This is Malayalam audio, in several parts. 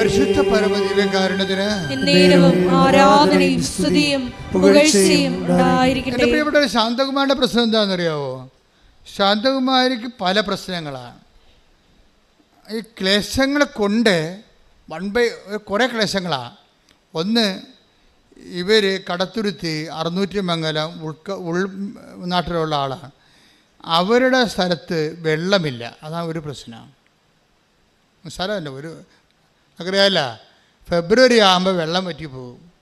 പരിശുദ്ധ എന്നേരവും ആരാധനയും സ്തുതിയും പുകഴ്ചയും എന്റെ ഉണ്ടായിരിക്കട്ടെ. പ്രിയപ്പെട്ട ശാന്തകുമാരിയുടെ പ്രശ്നം എന്താണെന്നറിയാവോ? ശാന്തകുമാരിക്ക് പല പ്രശ്നങ്ങളാണ്. ഈ ക്ലേശങ്ങളെ കൊണ്ട് വൺ ബൈ കുറേ ക്ലേശങ്ങളാണ് ഒന്ന് ഇവർ കടത്തുരുത്തി അറുന്നൂറ്റി മംഗലം ഉൾക്ക ഉൾ നാട്ടിലുള്ള ആളാണ്. അവരുടെ സ്ഥലത്ത് വെള്ളമില്ല. അതാണ് ഒരു പ്രശ്നം. സ്ഥലമല്ല ഒരു അറിയാമല്ല ഫെബ്രുവരി ആകുമ്പോൾ വെള്ളം വറ്റിപ്പോകും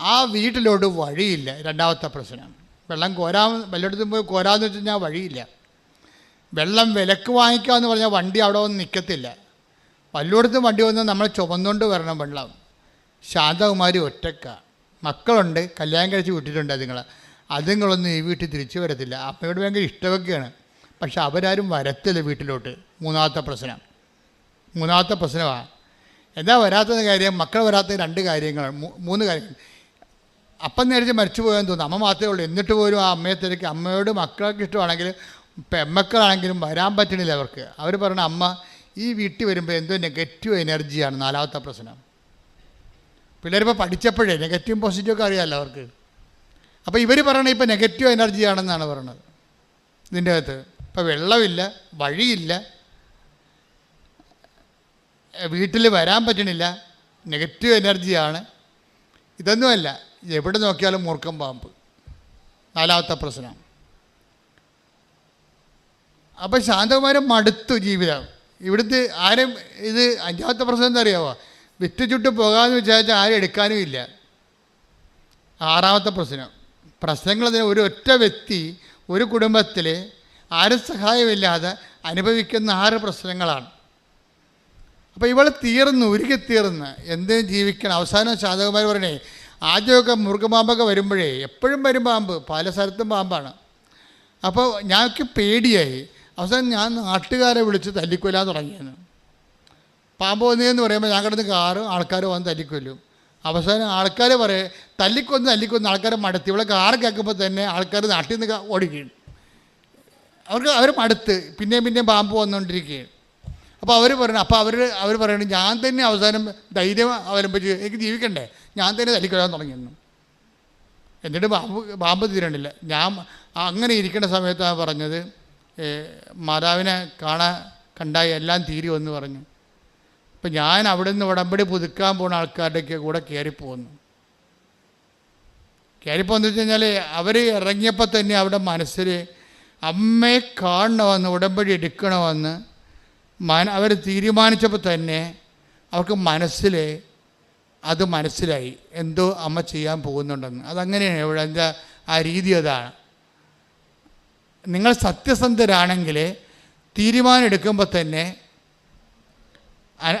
ആ വീട്ടിലോട്ട് വഴിയില്ല രണ്ടാമത്തെ പ്രശ്നം. വെള്ളം കോരാ വല്ലയിടത്തും പോയി കോരാന്ന് വെച്ച് കഴിഞ്ഞാൽ വഴിയില്ല. വെള്ളം വിലക്ക് വാങ്ങിക്കാമെന്ന് പറഞ്ഞാൽ വണ്ടി അവിടെ വന്ന് നിൽക്കത്തില്ല പലയിടത്തും വണ്ടി വന്ന് നമ്മൾ ചുമന്നുകൊണ്ട് വരണം വെള്ളം. ശാന്തകുമാരി ഒറ്റക്ക. മക്കളുണ്ട് കല്യാണം കഴിച്ച് വിട്ടിട്ടുണ്ട് അതുങ്ങൾ അതുങ്ങളൊന്നും ഈ വീട്ടിൽ തിരിച്ചു വരത്തില്ല. അപ്പയോട് ഭയങ്കര ഇഷ്ടമൊക്കെയാണ്. പക്ഷെ അവരാരും വരത്തില്ല വീട്ടിലോട്ട്. മൂന്നാമത്തെ പ്രശ്നം. മൂന്നാമത്തെ പ്രശ്നമാണ് എന്താ വരാത്തത് കാര്യം? മക്കൾ വരാത്ത രണ്ട് കാര്യങ്ങളാണ്. മൂന്ന് കാര്യങ്ങൾ. അപ്പം നേരിച്ച് മരിച്ചു പോയെന്ന് തോന്നുന്നു. അമ്മ മാത്രമേ ഉള്ളൂ. എന്നിട്ട് പോലും ആ അമ്മയെ തിരക്ക്. അമ്മയോട് മക്കൾക്ക് ഇഷ്ടമാണെങ്കിൽ പെമ്മക്കളാണെങ്കിലും വരാൻ പറ്റണില്ല അവർക്ക്. അവർ പറഞ്ഞ അമ്മ ഈ വീട്ടിൽ വരുമ്പോൾ എന്തോ നെഗറ്റീവ് എനർജിയാണ് നാലാമത്തെ പ്രശ്നം. പിള്ളേരിപ്പോൾ പഠിച്ചപ്പോഴേ നെഗറ്റീവും പോസിറ്റീവും ഒക്കെ അറിയാമല്ലോ അവർക്ക്. അപ്പോൾ ഇവർ പറയണത് ഇപ്പോൾ നെഗറ്റീവ് എനർജിയാണെന്നാണ് പറയണത്. ഇതിന്റെ അകത്ത്. ഇപ്പോൾ വെള്ളമില്ല വഴിയില്ല വീട്ടിൽ വരാൻ പറ്റണില്ല. നെഗറ്റീവ് എനർജിയാണ് ഇതൊന്നുമല്ല. എവിടെ നോക്കിയാലും മൂർക്കം പാമ്പ്. നാലാമത്തെ പ്രശ്നം. അപ്പം ശാന്തകുമാരൻ മടുത്തു ജീവിതം. ഇവിടുത്തെ ആരും ഇത് അഞ്ചാമത്തെ പ്രശ്നം എന്താ അറിയാമോ വിറ്റ് ചുട്ട് പോകാമെന്ന് വിചാരിച്ചാൽ ആരും എടുക്കാനും ഇല്ല. ആറാമത്തെ പ്രശ്നം. പ്രശ്നങ്ങൾ ഒരു ഒറ്റ വ്യക്തി ഒരു കുടുംബത്തിൽ ആരും സഹായമില്ലാതെ അനുഭവിക്കുന്ന ആറ് പ്രശ്നങ്ങളാണ്. അപ്പോൾ ഇവൾ തീർന്നു ഉരുകി തീർന്ന്. എന്തിനും ജീവിക്കണം? അവസാനം ശാന്തകുമാർ പറയണേ ആദ്യമൊക്കെ മുറുകപാമ്പൊക്കെ വരുമ്പോഴേ എപ്പോഴും വരും പാമ്പ് പല സ്ഥലത്തും പാമ്പാണ്. അപ്പോൾ ഞങ്ങൾക്ക് പേടിയായി. അവസാനം ഞാൻ നാട്ടുകാരെ വിളിച്ച് തല്ലിക്കൊല്ലാൻ തുടങ്ങിയെന്ന്. പാമ്പ് വന്നതെന്ന് പറയുമ്പോൾ ഞാൻ കിടന്ന് കാറും ആൾക്കാർ വന്ന് തല്ലിക്കൊല്ലും. അവസാനം ആൾക്കാർ പറയും തല്ലിക്കൊന്ന് തല്ലിക്കൊന്ന്. ആൾക്കാരെ മടുത്തി. ഇവിടെ കാറ് കേൾക്കുമ്പോൾ തന്നെ ആൾക്കാർ നാട്ടിൽ നിന്ന് ഓടിക്കുകയാണ് അവർക്ക് അവർ മടുത്ത്. പിന്നെയും പിന്നെയും പാമ്പ് വന്നുകൊണ്ടിരിക്കുകയാണ് അപ്പോൾ അവർ പറയണം അപ്പോൾ അവർ അവർ പറയണം ഞാൻ തന്നെ അവസാനം ധൈര്യം അവലംബിച്ച് എനിക്ക് ജീവിക്കണ്ടേ? ഞാൻ തന്നെ തല്ലിക്കൊല്ലാൻ തുടങ്ങിയെന്നു. എന്നിട്ട് ബാബു പാമ്പ് തീരണ്ടില്ല ഞാൻ അങ്ങനെ ഇരിക്കേണ്ട സമയത്താണ് പറഞ്ഞത് മാതാവിനെ കാണാൻ കണ്ടായി എല്ലാം തീരുമെന്ന് പറഞ്ഞു. അപ്പം ഞാൻ അവിടെ നിന്ന് ഉടമ്പടി പുതുക്കാൻ പോണ ആൾക്കാരുടെയൊക്കെ കൂടെ കയറിപ്പോന്നു കയറിപ്പോന്ന് വെച്ച് കഴിഞ്ഞാൽ അവർ ഇറങ്ങിയപ്പോൾ തന്നെ അവിടെ മനസ്സിൽ അമ്മയെ കാണണമെന്ന് ഉടമ്പടി എടുക്കണമെന്ന് മന അവർ തീരുമാനിച്ചപ്പോൾ തന്നെ അവർക്ക് മനസ്സിൽ അത് മനസ്സിലായി. എന്തോ അമ്മ ചെയ്യാൻ പോകുന്നുണ്ടെന്ന്. അതങ്ങനെയാണ് ഇവിടെ എന്താ ആ രീതി അതാണ്. നിങ്ങൾ സത്യസന്ധരാണെങ്കിൽ തീരുമാനം എടുക്കുമ്പോൾ തന്നെ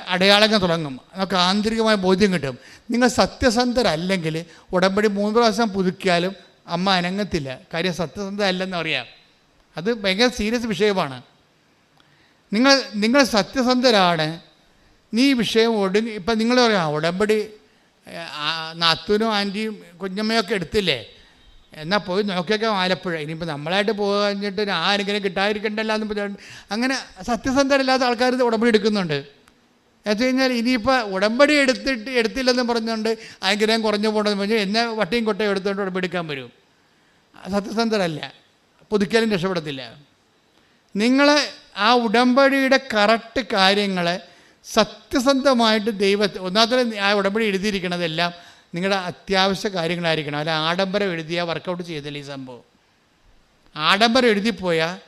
അടയാളങ്ങൾ തുടങ്ങും. നമുക്ക് ആന്തരികമായ ബോധ്യം കിട്ടും. നിങ്ങൾ സത്യസന്ധരല്ലെങ്കിൽ ഉടമ്പടി മൂന്ന് പ്രാവശ്യം പുതുക്കിയാലും അമ്മ അനങ്ങത്തില്ല. കാര്യം സത്യസന്ധ അല്ലെന്ന് അറിയാം അത് ഭയങ്കര സീരിയസ് വിഷയമാണ്. നിങ്ങൾ നിങ്ങൾ സത്യസന്ധരാണ്. നീ വിഷയം ഒടുങ്ങി ഇപ്പം നിങ്ങൾ പറയാം ഉടമ്പടി ആ, നാത്തൂനും ആന്റിയും കുഞ്ഞമ്മയൊക്കെ എടുത്തില്ലേ? എന്നാൽ പോയി നോക്കിയൊക്കെ ആലപ്പുഴ. ഇനിയിപ്പോൾ നമ്മളായിട്ട് പോകാഞ്ഞിട്ട് ആരെങ്കിലും കിട്ടാതിരിക്കണ്ടല്ലോ എന്ന് പറഞ്ഞിട്ട് അങ്ങനെ സത്യസന്ധരല്ലാത്ത ആൾക്കാർ ഉടമ്പടി എടുക്കുന്നുണ്ട്. എന്ന് കഴിഞ്ഞാൽ ഇനിയിപ്പോൾ ഉടമ്പടി എടുത്തിട്ട് എടുത്തില്ലെന്ന് പറഞ്ഞുകൊണ്ട് അനുഗ്രഹം കുറഞ്ഞു പോകണമെന്ന് പറഞ്ഞാൽ എന്നെ വട്ടിയും കൊട്ടയും എടുത്തുകൊണ്ട് ഉടമ്പടി എടുക്കാൻ വരും. സത്യസന്ധരല്ല. പുതുക്കിയാലും രക്ഷപ്പെടത്തില്ല. നിങ്ങൾ ആ ഉടമ്പടിയുടെ കറക്റ്റ് കാര്യങ്ങളെ സത്യസന്ധമായിട്ട് ദൈവത്തെ ഒന്നാമത്തെ ആ ഉടമ്പടി എഴുതിയിരിക്കണതെല്ലാം നിങ്ങളുടെ അത്യാവശ്യ കാര്യങ്ങളായിരിക്കണം. അല്ല ആഡംബരം എഴുതിയാൽ വർക്കൗട്ട് ചെയ്തില്ല ഈ സംഭവം? ആഡംബരം എഴുതിപ്പോയാൽ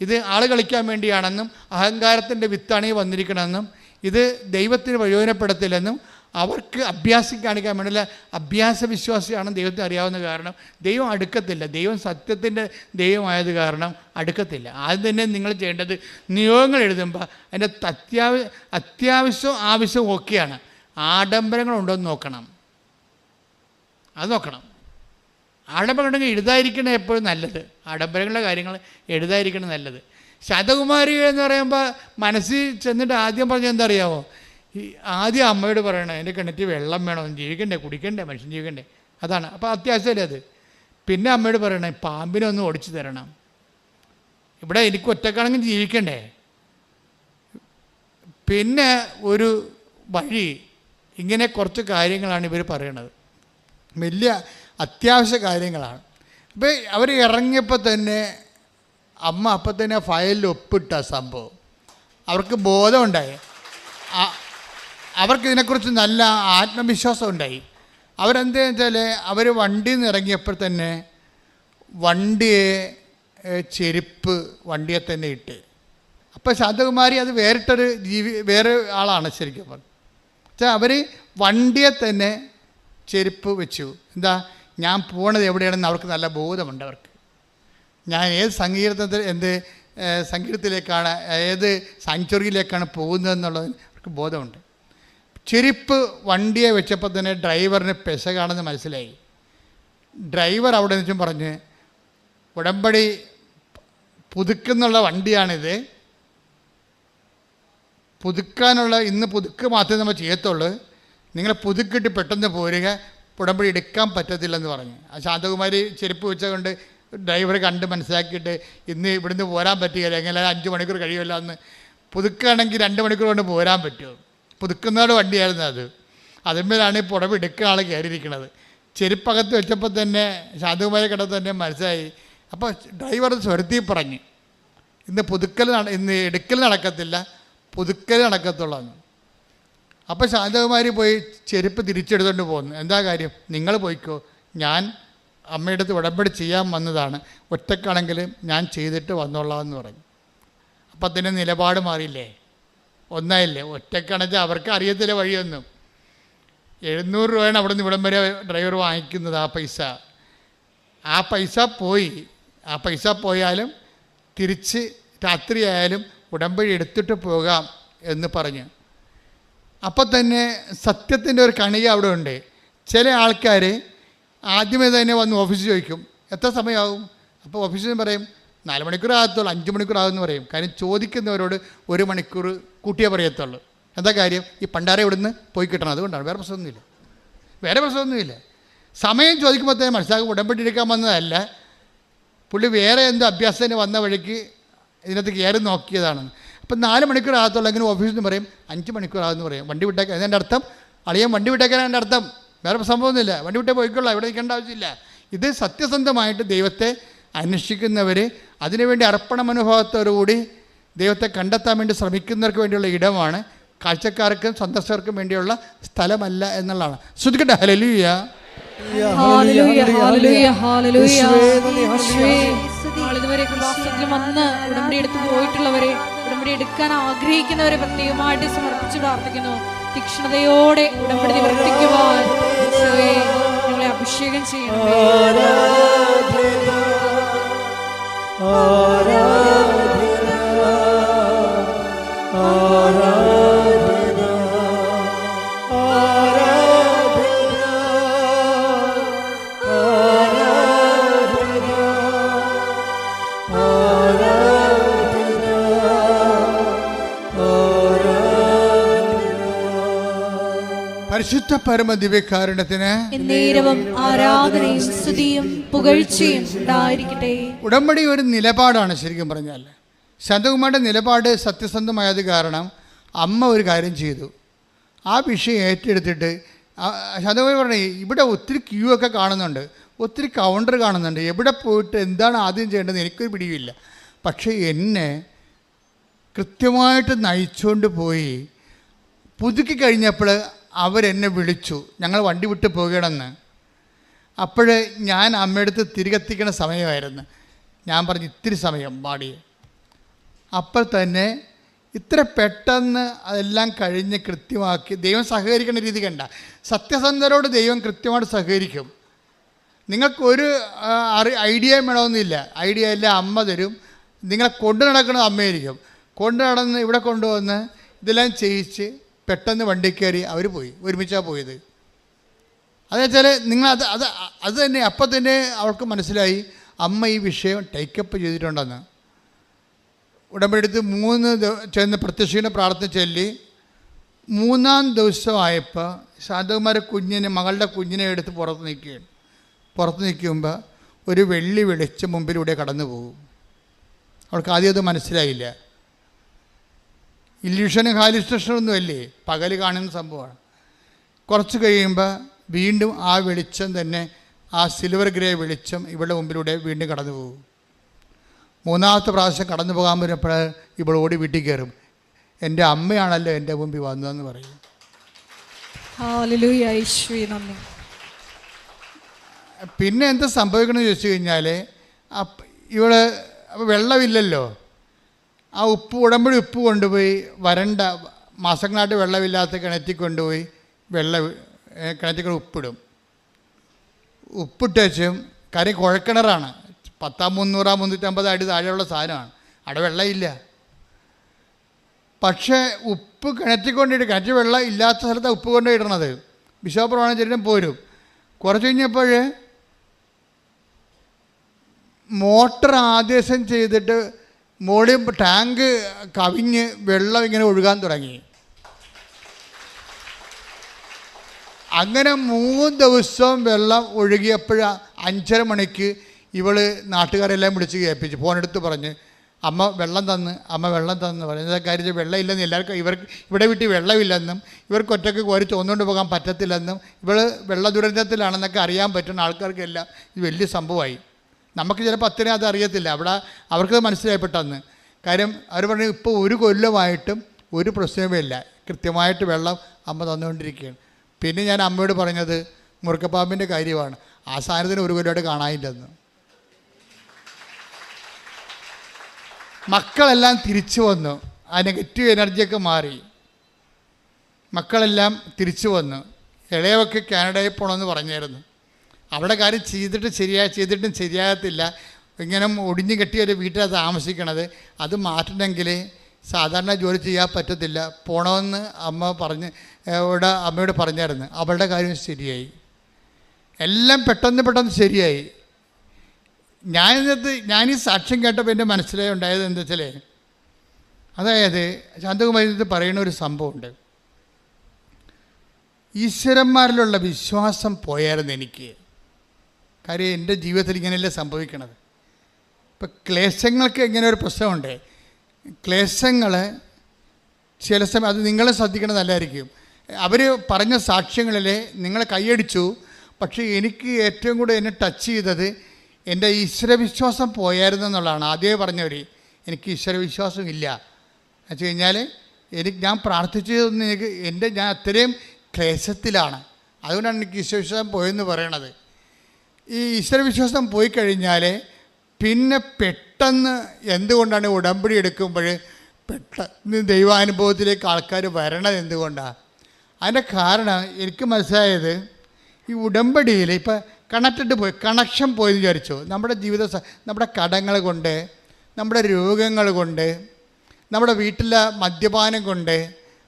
ഇത് ആൾ കളിക്കാൻ വേണ്ടിയാണെന്നും അഹങ്കാരത്തിന്റെ വിത്താണ് വന്നിരിക്കണമെന്നും ഇത് ദൈവത്തിന് പ്രയോജനപ്പെടത്തില്ലെന്നും അവർക്ക് അഭ്യാസം കാണിക്കാൻ വേണ്ടിയുള്ള അഭ്യാസ വിശ്വാസിയാണ് ദൈവത്തെ അറിയാവുന്ന കാരണം. ദൈവം അടുക്കത്തില്ല. ദൈവം സത്യത്തിന്റെ ദൈവമായത് കാരണം അടുക്കത്തില്ല. ആദ്യം തന്നെ നിങ്ങൾ ചെയ്യേണ്ടത് നിയോഗങ്ങൾ എഴുതുമ്പോൾ അതിന്റെ അത്യാവശ്യ അത്യാവശ്യവും ആവശ്യവും ഓക്കെയാണ് ആഡംബരങ്ങളുണ്ടോ എന്ന് നോക്കണം. അത് നോക്കണം. ആഡംബരങ്ങളുണ്ടെങ്കിൽ എഴുതാതിരിക്കണം എപ്പോഴും നല്ലത്. ആഡംബരങ്ങളുടെ കാര്യങ്ങൾ എഴുതാതിരിക്കണം നല്ലത്. ശതകുമാരി എന്ന് പറയുമ്പോൾ മനസ്സിൽ ചെന്നിട്ട് ആദ്യം പറഞ്ഞ എന്താ അറിയാമോ ഈ ആദ്യം അമ്മയോട് പറയണം എന്റെ കിണറ്റിൽ വെള്ളം വേണം ജീവിക്കണ്ടേ കുടിക്കണ്ടേ മനുഷ്യൻ ജീവിക്കണ്ടേ? അതാണ്. അപ്പോൾ അത്യാവശ്യമല്ലേ അത്? പിന്നെ അമ്മയോട് പറയണേ പാമ്പിനെ ഒന്ന് ഓടിച്ചു തരണം. ഇവിടെ എനിക്ക് ഒറ്റക്കാണെങ്കിൽ ജീവിക്കണ്ടേ? പിന്നെ ഒരു വഴി ഇങ്ങനെ കുറച്ച് കാര്യങ്ങളാണ് ഇവർ പറയണത്. വലിയ അത്യാവശ്യ കാര്യങ്ങളാണ്. അപ്പോൾ അവർ ഇറങ്ങിയപ്പോൾ തന്നെ അമ്മ അപ്പം തന്നെ ഫയലിൽ ഒപ്പിട്ട സംഭവം. അവർക്ക് ബോധമുണ്ടായി അവർക്ക് ഇതിനെക്കുറിച്ച് നല്ല ആത്മവിശ്വാസം ഉണ്ടായി. അവരെന്താ വെച്ചാൽ അവർ വണ്ടിയിൽ നിന്ന് ഇറങ്ങിയപ്പോൾ തന്നെ വണ്ടിയെ ചെരുപ്പ് വണ്ടിയെ തന്നെ ഇട്ട്. അപ്പോൾ ശാന്തകുമാരി അത് വേറിട്ടൊരു ജീവി വേറെ ആളാണ് ശരിക്കും പറഞ്ഞത് വെച്ചാൽ അവർ വണ്ടിയെ തന്നെ ചെരുപ്പ് വെച്ചു. എന്താ? ഞാൻ പോണത് എവിടെയാണെന്ന് അവർക്ക് നല്ല ബോധമുണ്ട് അവർക്ക്. ഞാൻ ഏത് സംഗീതത്തിൽ എന്ത് സംഗീതത്തിലേക്കാണ് ഏത് സാങ്ച്വറിയിലേക്കാണ് പോകുന്നതെന്നുള്ളതിന് അവർക്ക് ബോധമുണ്ട്. ചെരുപ്പ് വണ്ടിയെ വെച്ചപ്പോൾ തന്നെ ഡ്രൈവറിന് പെശകാണെന്ന് മനസ്സിലായി. ഡ്രൈവർ അവിടെ നിന്നും പറഞ്ഞ് ഉടമ്പടി പുതുക്കുന്നുള്ള വണ്ടിയാണിത്. പുതുക്കാനുള്ള ഇന്ന് പുതുക്ക് മാത്രമേ നമ്മൾ ചെയ്യത്തുള്ളൂ. നിങ്ങൾ പുതുക്കിട്ട് പെട്ടെന്ന് പോരുക. ഉടമ്പടി എടുക്കാൻ പറ്റത്തില്ലെന്ന് പറഞ്ഞു. ആ ശാന്തകുമാരി ചെരുപ്പ് വെച്ചുകൊണ്ട് ഡ്രൈവർ കണ്ട് മനസ്സിലാക്കിയിട്ട് ഇന്ന് ഇവിടുന്ന് പോരാൻ പറ്റുകയില്ല. എങ്ങനെ അഞ്ച് മണിക്കൂർ കഴിയുമല്ലോ എന്ന് പുതുക്കുകയാണെങ്കിൽ രണ്ട് മണിക്കൂർ കൊണ്ട് പോരാൻ പറ്റുമോ പുതുക്കുന്നവരുടെ വണ്ടിയായിരുന്നു അത്. അതിന്മേലാണ് ഈ എടുക്കുന്ന ആൾ കയറിയിരിക്കുന്നത്. ചെരുപ്പകത്ത് വെച്ചപ്പോൾ തന്നെ ശാന്തകുമാരി കണ്ടത് തന്നെ മനസ്സിലായി. അപ്പോൾ ഡ്രൈവർ സ്വരത്തിൽ പറഞ്ഞു ഇന്ന് പുതുക്കൽ ഇന്ന് എടുക്കൽ നടക്കത്തില്ല പുതുക്കൽ നടക്കത്തുള്ളൂ അപ്പോൾ ശാന്തകുമാരി പോയി ചെരുപ്പ് തിരിച്ചെടുത്തുകൊണ്ട് പോകുന്നു എന്താ കാര്യം? നിങ്ങൾ പോയിക്കോ. ഞാൻ അമ്മയുടെ അടുത്ത് ഉടമ്പടി ചെയ്യാൻ വന്നതാണ്. ഒറ്റക്കാണെങ്കിലും ഞാൻ ചെയ്തിട്ട് വന്നോളാം എന്ന് പറഞ്ഞു. അപ്പം തന്നെ നിലപാട് മാറിയില്ലേ? ഒന്നായില്ലേ? ഒറ്റക്കാണെച്ചാൽ അവർക്ക് അറിയത്തില്ല വഴിയൊന്നും. എഴുന്നൂറ് രൂപയാണ് അവിടെ നിന്ന് ഇവിടം വരെ ഡ്രൈവർ വാങ്ങിക്കുന്നത് ആ പൈസ. ആ പൈസ പോയി. ആ പൈസ പോയാലും തിരിച്ച് രാത്രിയായാലും ഉടമ്പടി എടുത്തിട്ട് പോകാം എന്ന് പറഞ്ഞു. അപ്പം തന്നെ സത്യത്തിന്റെ ഒരു കണിക അവിടെ ഉണ്ട്. ചില ആൾക്കാർ ആദ്യമേ തന്നെ വന്ന് ഓഫീസ് ചോദിക്കും എത്ര സമയമാകും? അപ്പോൾ ഓഫീസിൽ പറയും നാല് മണിക്കൂർ ആകത്തുള്ളൂ അഞ്ച് മണിക്കൂർ ആകുമെന്ന് പറയും. കാര്യം ചോദിക്കുന്നവരോട് ഒരു മണിക്കൂർ കൂട്ടിയേ പറയത്തുള്ളൂ. എന്താ കാര്യം? ഈ പണ്ടാരെ ഇവിടുന്ന് പോയി കിട്ടണം. അതുകൊണ്ടാണ്. വേറെ പ്രശ്നമൊന്നുമില്ല. വേറെ പ്രശ്നമൊന്നുമില്ല. സമയം ചോദിക്കുമ്പോൾ തന്നെ മനസ്സിലാക്കി ഉടമ്പടി എടുക്കാൻ വന്നതല്ല. പുള്ളി വേറെ എന്തോ അഭ്യാസത്തിന് വന്ന വഴിക്ക് ഇതിനകത്ത് കയറി നോക്കിയതാണ്. അപ്പം നാല് മണിക്കൂർ ആകത്തുള്ളൂ. അങ്ങനെ ഓഫീസിൽ നിന്ന് പറയും അഞ്ച് മണിക്കൂർ ആകുമെന്ന് പറയും. വണ്ടി വിട്ടേക്കാൻ അതിന്റെ അർത്ഥം? അളിയൻ വണ്ടി വിട്ടേക്കാൻ എന്റെ അർത്ഥം? വേറെ സംഭവമൊന്നുമില്ല. വണ്ടി വിട്ടേ പോയിക്കൊള്ളാം. ഇവിടെ നിൽക്കേണ്ട ആവശ്യമില്ല. ഇത് സത്യസന്ധമായിട്ട് ദൈവത്തെ അന്വേഷിക്കുന്നവർ അതിനുവേണ്ടി അർപ്പണ മനോഭാവത്തോടുകൂടി ദൈവത്തെ കണ്ടെത്താൻ വേണ്ടി ശ്രമിക്കുന്നവർക്ക് വേണ്ടിയുള്ള ഇടമാണ് കാഴ്ചക്കാർക്കും സന്ദർശകർക്കും വേണ്ടിയുള്ള സ്ഥലമല്ല എന്നുള്ളതാണ്. ശ്രദ്ധിക്കട്ടെ ഹലലൂയ ഉടമ്പടി എടുത്ത് പോയിട്ടുള്ളവരെ ഉടമ്പടി എടുക്കാൻ ആഗ്രഹിക്കുന്നവരെ പ്രത്യേകമായിട്ട് സമർപ്പിച്ച് പ്രാർത്ഥിക്കുന്നു. തീക്ഷ്ണതയോടെ ഉടമ്പടി നിവർത്തിക്കുവാൻ. അഭിഷേകം ഞങ്ങളെ അഭിഷേകം ചെയ്യണമേ പരിശുദ്ധ പരമ ദിവ്യകാരുണ്യത്തിന് ആരാധനയും സ്തുതിയും പുകഴ്ചയും ഉണ്ടായിരിക്കട്ടെ. ഉടമ്പടി ഒരു നിലപാടാണ് ശരിക്കും പറഞ്ഞാൽ. ശാന്തകുമാരുടെ നിലപാട് സത്യസന്ധമായത് കാരണം അമ്മ ഒരു കാര്യം ചെയ്തു. ആ വിഷയം ഏറ്റെടുത്തിട്ട് ശാന്തകുമാരി പറഞ്ഞു ഇവിടെ ഒത്തിരി ക്യൂ ഒക്കെ കാണുന്നുണ്ട്. ഒത്തിരി കൗണ്ടർ കാണുന്നുണ്ട്. എവിടെ പോയിട്ട് എന്താണ് ആദ്യം ചെയ്യേണ്ടത് എനിക്കൊരു പിടിയുമില്ല. പക്ഷേ എന്നെ കൃത്യമായിട്ട് നയിച്ചുകൊണ്ട് പോയി. പുതുക്കി കഴിഞ്ഞപ്പോൾ അവരെന്നെ വിളിച്ചു. ഞങ്ങൾ വണ്ടി വിട്ട് പോകണമെന്ന് അപ്പോൾ ഞാൻ അമ്മയടുത്ത് തിരികെത്തിക്കണ സമയമായിരുന്നു. ഞാൻ പറഞ്ഞു ഇത്തിരി സമയം പാടി അപ്പോൾ തന്നെ ഇത്ര പെട്ടെന്ന് അതെല്ലാം കഴിഞ്ഞ് കൃത്യമാക്കി ദൈവം സഹകരിക്കുന്ന രീതി കണ്ട. സത്യസന്ധരോട് ദൈവം കൃത്യമായിട്ട് സഹകരിക്കും. നിങ്ങൾക്കൊരു അറി ഐഡിയ വേണമെന്നില്ല. ഐഡിയ എല്ലാം അമ്മ തരും. നിങ്ങളെ കൊണ്ടു നടക്കുന്നത് അമ്മയായിരിക്കും. കൊണ്ടു നടന്ന് ഇവിടെ കൊണ്ടുവന്ന് ഇതെല്ലാം ചെയ്യിച്ച് പെട്ടെന്ന് വണ്ടി കയറി അവർ പോയി ഒരുമിച്ചാണ് പോയത്. അതെന്നുവെച്ചാൽ നിങ്ങൾ അത് അത് അത് തന്നെ അപ്പം തന്നെ അവൾക്ക് മനസ്സിലായി അമ്മ ഈ വിഷയം ടേക്കപ്പ് ചെയ്തിട്ടുണ്ടെന്ന്. ഉടമ്പടിയെടുത്ത് മൂന്ന് ചെന്ന് പ്രത്യക്ഷീണ പ്രാർത്ഥന ചൊല്ലി. മൂന്നാം ദിവസമായപ്പോൾ ശാന്തകുമാര കുഞ്ഞിനെ മകളുടെ കുഞ്ഞിനെ എടുത്ത് പുറത്ത് നിൽക്കുകയാണ് പുറത്ത് നിൽക്കുമ്പോൾ ഒരു വെള്ളി വെളിച്ചം മുമ്പിലൂടെ കടന്നു പോകും അവൾക്ക് ആദ്യം അത് മനസ്സിലായില്ല. ഇല്യൂഷനും ഹാലി സ്റ്റേഷനൊന്നുമല്ലേ അല്ലേ? പകൽ കാണുന്ന സംഭവമാണ്. കുറച്ച് കഴിയുമ്പോൾ വീണ്ടും ആ വെളിച്ചം തന്നെ ആ സിൽവർ ഗ്രേ വെളിച്ചം ഇവിടെ മുമ്പിലൂടെ വീണ്ടും കടന്നു പോകും. മൂന്നാമത്തെ പ്രാവശ്യം കടന്നു പോകാൻ വരുമ്പോൾ ഇവൾ ഓടി വീട്ടിൽ കയറും. എന്റെ അമ്മയാണല്ലോ എന്റെ മുമ്പിൽ വന്നതെന്ന് പറയും. പിന്നെ എന്താ സംഭവിക്കണമെന്ന് ചോദിച്ചു കഴിഞ്ഞാൽ ഇവൾ വെള്ളമില്ലല്ലോ. ആ ഉപ്പ് ഉടമ്പടി ഉപ്പ് കൊണ്ടുപോയി വരണ്ട മാസങ്ങളായിട്ട് വെള്ളമില്ലാത്ത കിണറ്റിൽ കൊണ്ടുപോയി വെള്ളം കിണറ്റിൽ ഉപ്പിടും. കറി കാര്യം കുഴക്കിണറാണ്. പത്താം മുന്നൂറാ മുന്നൂറ്റമ്പത് അടി താഴെയുള്ള സാധനമാണ്. അവിടെ വെള്ളമില്ല. പക്ഷേ ഉപ്പ് കിണറ്റിൽ കൊണ്ടിട്ട് വെള്ളം ഇല്ലാത്ത സ്ഥലത്താണ് ഉപ്പ് കൊണ്ട് ഇടണത് ചെല്ലും പോരും. കുറച്ച് കഴിഞ്ഞപ്പോൾ മോട്ടർ ആദേശം ചെയ്തിട്ട് മോളിൽ ടാങ്ക് കവിഞ്ഞ് വെള്ളം ഇങ്ങനെ ഒഴുകാൻ തുടങ്ങി. അങ്ങനെ മൂന്ന് ദിവസം വെള്ളം ഒഴുകിയപ്പോഴ അഞ്ചര മണിക്ക് ഇവൾ നാട്ടുകാരെല്ലാം വിളിച്ച് കേൾപ്പിച്ചു. ഫോണെടുത്ത് പറഞ്ഞ് അമ്മ വെള്ളം തന്ന് അമ്മ വെള്ളം തന്ന്. പറഞ്ഞു കാര്യം? വെള്ളം ഇല്ലെന്ന് എല്ലാവർക്കും ഇവർക്ക് ഇവിടെ വിട്ടി വെള്ളമില്ലെന്നും ഇവർക്ക് ഒറ്റയ്ക്ക് കോരി ചോന്നുകൊണ്ട് പോകാൻ പറ്റത്തില്ലെന്നും ഇവൾ വെള്ള ദുരന്തത്തിലാണെന്നൊക്കെ അറിയാൻ പറ്റുന്ന ആൾക്കാർക്കെല്ലാം ഇത് വലിയ സംഭവമായി. നമുക്ക് ചിലപ്പോൾ അത്രയും അത് അറിയത്തില്ല. അവിടെ അവർക്ക് മനസ്സിലായിപ്പെട്ടെന്ന് കാര്യം അവർ പറഞ്ഞു ഇപ്പോൾ ഒരു കൊല്ലമായിട്ടും ഒരു പ്രശ്നവുമില്ല. കൃത്യമായിട്ട് വെള്ളം അമ്മ തന്നുകൊണ്ടിരിക്കുകയാണ്. പിന്നെ ഞാൻ അമ്മയോട് പറഞ്ഞത് മുറുക്കപ്പാമ്പിന്റെ കാര്യമാണ്. ആ സാധനത്തിന് ഒരു കൊല്ലമായിട്ട് കാണാനില്ലെന്ന്. മക്കളെല്ലാം തിരിച്ചു വന്നു. ആ നെഗറ്റീവ് എനർജിയൊക്കെ മാറി. മക്കളെല്ലാം തിരിച്ചു വന്നു. ഇളയവൊക്കെ കാനഡയിൽ പോകണമെന്ന് പറഞ്ഞായിരുന്നു. അവിടെ കാര്യം ചെയ്തിട്ട് ശരിയാ ചെയ്തിട്ടും ശരിയാകത്തില്ല. ഇങ്ങനെ ഒടിഞ്ഞു കെട്ടിയ ഒരു വീട്ടിലാണ് താമസിക്കണത്. അത് മാറ്റണമെങ്കിൽ സാധാരണ ജോലി ചെയ്യാൻ പറ്റത്തില്ല. പോണമെന്ന് അമ്മ പറഞ്ഞ് ഇവിടെ അമ്മയോട് പറഞ്ഞായിരുന്നു. അവളുടെ കാര്യം ശരിയായി. എല്ലാം പെട്ടെന്ന് പെട്ടെന്ന് ശരിയായി. ഞാനിത് ഞാൻ ഈ സാക്ഷ്യം കേട്ടപ്പോൾ എന്റെ മനസ്സിലായി ഉണ്ടായത് എന്താ വെച്ചാൽ അതായത് ശാന്തകുമാരി പറയുന്ന ഒരു സംഭവമുണ്ട്. ഈശ്വരന്മാരിലുള്ള വിശ്വാസം പോയായിരുന്നു എനിക്ക്. കാര്യം എന്റെ ജീവിതത്തിൽ ഇങ്ങനെയല്ലേ സംഭവിക്കണത്? ഇപ്പം ക്ലേശങ്ങൾക്ക് ഇങ്ങനെ ഒരു പ്രശ്നമുണ്ട്. ക്ലേശങ്ങൾ ചില സമയം അത് നിങ്ങളെ ശ്രദ്ധിക്കണത് നല്ലതായിരിക്കും അവർ പറഞ്ഞ സാക്ഷ്യങ്ങളിൽ നിങ്ങളെ കൈയടിച്ചു പക്ഷേ എനിക്ക് ഏറ്റവും കൂടുതൽ എന്നെ ടച്ച് ചെയ്തത് എന്റെ ഈശ്വരവിശ്വാസം പോയായിരുന്നു എന്നുള്ളതാണ്. ആദ്യമേ പറഞ്ഞവർ എനിക്ക് ഈശ്വരവിശ്വാസം ഇല്ല. എന്ന് വെച്ച് കഴിഞ്ഞാൽ എനിക്ക് ഞാൻ പ്രാർത്ഥിച്ചതൊന്നും എനിക്ക് എന്റെ ഞാൻ അത്രയും ക്ലേശത്തിലാണ്. അതുകൊണ്ടാണ് എനിക്ക് ഈശ്വരവിശ്വാസം പോയെന്ന് പറയണത്. ഈ ഈശ്വരവിശ്വാസം പോയി കഴിഞ്ഞാൽ പിന്നെ പെട്ടെന്ന് എന്തുകൊണ്ടാണ് ഉടമ്പടി എടുക്കുമ്പോൾ പെട്ടെന്ന് ദൈവാനുഭവത്തിലേക്ക് ആൾക്കാർ വരണത് എന്തുകൊണ്ടാണ് അതിന്റെ കാരണം എനിക്ക് മനസ്സിലായത് ഈ ഉടമ്പടിയിൽ ഇപ്പം കണക്റ്റഡ് പോയി കണക്ഷൻ പോയെന്ന് വിചാരിച്ചു? നമ്മുടെ ജീവിത നമ്മുടെ കടങ്ങൾ കൊണ്ട് നമ്മുടെ രോഗങ്ങൾ കൊണ്ട് നമ്മുടെ വീട്ടിലെ മദ്യപാനം കൊണ്ട്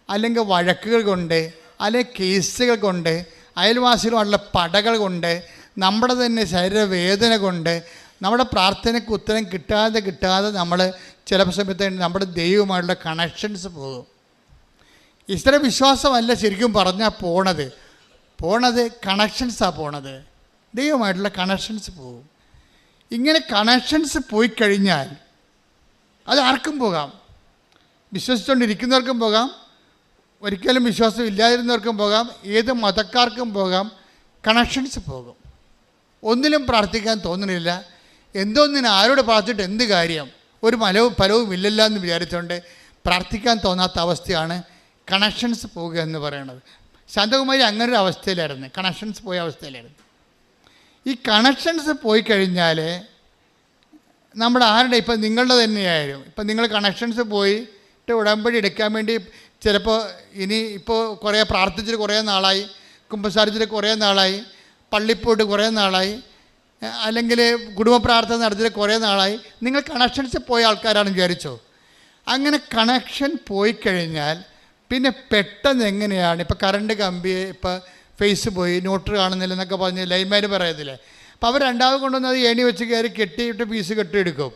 അല്ലെങ്കിൽ വഴക്കുകൾ കൊണ്ട് അല്ലെങ്കിൽ കേസുകൾ കൊണ്ട് അയൽവാസികളുള്ള പടകൾ കൊണ്ട് നമ്മുടെ തന്നെ ശരീരവേദന കൊണ്ട് നമ്മുടെ പ്രാർത്ഥനയ്ക്ക് ഉത്തരം കിട്ടാതെ കിട്ടാതെ നമ്മൾ ചില സമയത്ത് നമ്മുടെ ദൈവമായിട്ടുള്ള കണക്ഷൻസ് പോകും. ഇത്ര വിശ്വാസമല്ല ശരിക്കും പറഞ്ഞാൽ പോണത്. പോണത് കണക്ഷൻസാണ് പോണത്. ദൈവമായിട്ടുള്ള കണക്ഷൻസ് പോകും. ഇങ്ങനെ കണക്ഷൻസ് പോയി കഴിഞ്ഞാൽ അത് ആർക്കും പോകാം. വിശ്വസിച്ചുകൊണ്ടിരിക്കുന്നവർക്കും പോകാം. ഒരിക്കലും വിശ്വാസം ഇല്ലാതിരുന്നവർക്കും പോകാം. ഏത് മതക്കാർക്കും പോകാം. കണക്ഷൻസ് പോകും. ഒന്നിലും പ്രാർത്ഥിക്കാൻ തോന്നുന്നില്ല. എന്തോന്നിന് ആരോട് പ്രാർത്ഥിച്ചിട്ട് എന്ത് കാര്യം? ഒരു മലവും ഫലവും ഇല്ലല്ല എന്ന് വിചാരിച്ചുകൊണ്ട് പ്രാർത്ഥിക്കാൻ തോന്നാത്ത അവസ്ഥയാണ് കണക്ഷൻസ് പോവുക എന്ന് പറയുന്നത് ശാന്തകുമാരി അങ്ങനെ ഒരു അവസ്ഥയിലായിരുന്നു. കണക്ഷൻസ് പോയ അവസ്ഥയിലായിരുന്നു. ഈ കണക്ഷൻസ് പോയി കഴിഞ്ഞാൽ നമ്മുടെ ആരുടെ? ഇപ്പം നിങ്ങളുടെ തന്നെയായാലും. ഇപ്പം നിങ്ങൾ കണക്ഷൻസ് പോയിട്ട് ഉടമ്പടി എടുക്കാൻ വേണ്ടി ചിലപ്പോൾ ഇനി ഇപ്പോൾ കുറേ പ്രാർത്ഥിച്ചിട്ട് കുറേ നാളായി കുമ്പസാരിച്ചിട്ട് കുറേ നാളായി പള്ളിയിൽ പോയിട്ട് കുറേ നാളായി. അല്ലെങ്കിൽ കുടുംബ പ്രാർത്ഥന നടത്തിയിട്ട് കുറേ നാളായി. നിങ്ങൾ കണക്ഷൻസ് പോയ ആൾക്കാരാണെന്ന് വിചാരിച്ചോ? അങ്ങനെ കണക്ഷൻ പോയി കഴിഞ്ഞാൽ പിന്നെ പെട്ടെന്ന് എങ്ങനെയാണ്? ഇപ്പോൾ കറണ്ട് കമ്പി ഇപ്പോൾ ഫേസ് പോയി നോട്ടർ കാണുന്നില്ല എന്നൊക്കെ പറഞ്ഞ് ലൈൻമാർ പറയത്തില്ലേ? അപ്പോൾ അവർ രണ്ടാമത് കൊണ്ടുവന്ന് അത് ഏണി വെച്ച് കയറി കെട്ടിയിട്ട് പീസ് കെട്ടിയെടുക്കും.